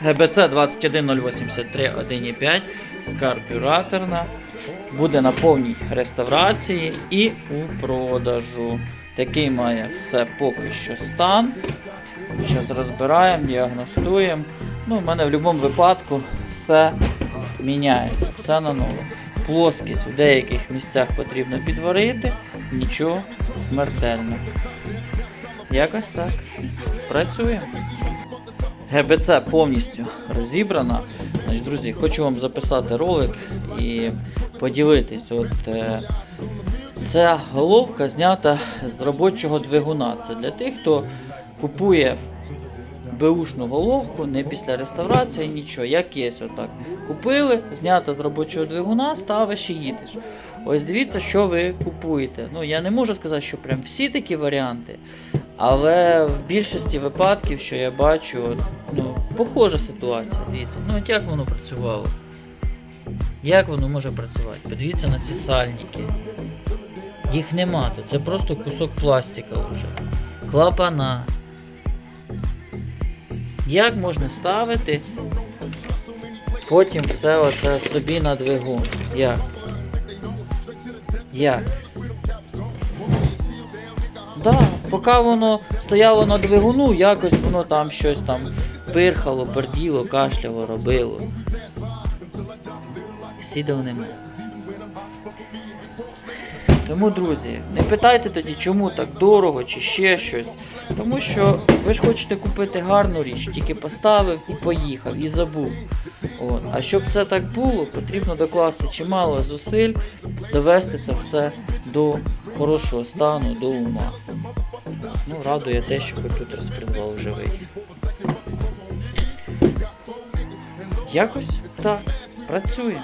ГБЦ 21083 1.5 карбюраторна. Буде на повній реставрації і у продажу. Такий має все поки що стан. Зараз розбираємо, діагностуємо. Ну, у мене в будь-якому випадку все міняється, все на нове. Плоскість у деяких місцях потрібно підварити, нічого смертельного. Якось так. Працюємо. ГБЦ повністю розібрана. Значить, друзі, хочу вам записати ролик і поділитись. От, е, ця головка знята з робочого двигуна. Це для тих, хто купує беушну головку, не після реставрації, нічого. Як є, отак. Купили, знята з робочого двигуна, ставиш і їдеш. Ось дивіться, що ви купуєте. Ну, я не можу сказати, що прям всі такі варіанти. Але в більшості випадків, що я бачу, ну, похожа ситуація. Дивіться, ну от як воно працювало? Як воно може працювати? Подивіться на ці сальники. Їх нема тут, це просто кусок пластика вже. Клапана. Як можна ставити потім все оце собі на двигун? Як? Як? Да, поки воно стояло на двигуну, якось воно там щось там пирхало, перділо, кашляло, робило. Сідав нема. Тому, друзі, не питайте тоді, чому так дорого чи ще щось. Тому що ви ж хочете купити гарну річ, тільки поставив і поїхав, і забув. От. А щоб це так було, потрібно докласти чимало зусиль, довести це все до хорошого стану, до ума. Ну, радує те, що комп'ютер розпридвав живий. Якось так, працює.